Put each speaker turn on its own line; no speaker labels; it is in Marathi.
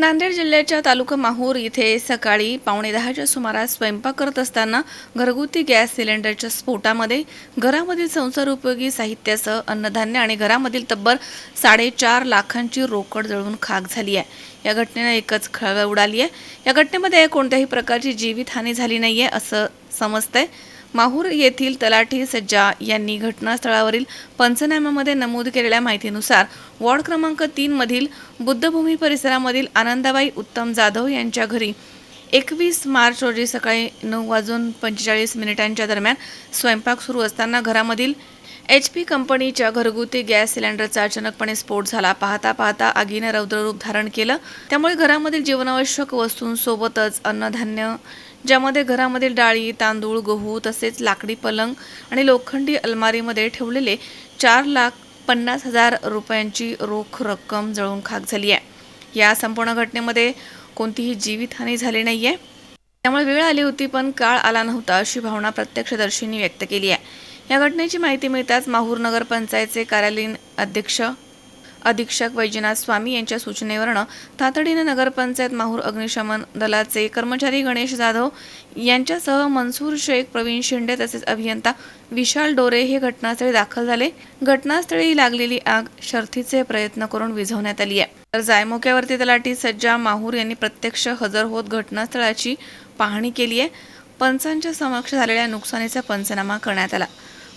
नांदेड जिल्ह्याच्या तालुका माहूर इथे सकाळी पावणे दहाच्या सुमारास स्वयंपाक करत असताना घरगुती गॅस सिलेंडरच्या स्फोटामध्ये घरामधील संसार उपयोगी साहित्यासह अन्नधान्य आणि घरामधील तब्बल साडेचार लाखांची रोकड जळून खाक झाली आहे. या घटनेनं एकच खळबळ उडाली आहे. या घटनेमध्ये कोणत्याही प्रकारची जीवितहानी झाली नाही आहे असं समजतंय. माहूर येथील तलाठी सज्जा यांनी घटनास्थळावरील पंचनाम्यामध्ये नमूद केलेल्या माहितीनुसार वॉर्ड क्रमांक तीनमधील बुद्धभूमी परिसरामधील आनंदाबाई उत्तम जाधव यांच्या घरी एकवीस मार्च रोजी सकाळी नऊ वाजून पंचेचाळीस मिनिटांच्या दरम्यान स्वयंपाक सुरू असताना घरामधील एच पी कंपनीच्या घरगुती गॅस सिलेंडरचा अचानकपणे स्फोट झाला. पाहता पाहता आगीने रौद्ररूप धारण केलं. त्यामुळे घरामधील जीवनावश्यक वस्तूंसोबतच अन्नधान्य ज्यामध्ये घरामधील डाळी तांदूळ गहू तसेच लाकडी पलंग आणि लोखंडी अलमारीमध्ये ठेवलेले चार लाख पन्नास हजार रुपयांची रोख रक्कम जळून खाक झाली आहे. या संपूर्ण घटनेमध्ये कोणतीही जीवितहानी झाली नाही आहे त्यामुळे वेळ आली होती पण काळ आला नव्हता अशी भावना प्रत्यक्षदर्शींनी व्यक्त केली आहे. या घटनेची माहिती मिळताच माहूर नगर पंचायतचे कार्यालयीन अध्यक्ष अधीक्षक वैजनाथ स्वामी यांच्या सूचनेवरनं तातडीनं नगरपंचायत माहूर अग्निशमन दलाचे कर्मचारी गणेश जाधव यांच्यासह मनसूर शेख प्रवीण शिंदे तसेच अभियंता विशाल डोरे हे घटनास्थळी दाखल झाले. घटनास्थळी लागलेली आग शर्थीचे प्रयत्न करून विझवण्यात आली आहे. तर जायमोक्यावरती तलाठी सज्जा माहूर यांनी प्रत्यक्ष हजर होत घटनास्थळाची पाहणी केली आहे. पंचांच्या समक्ष झालेल्या नुकसानीचा पंचनामा करण्यात आला.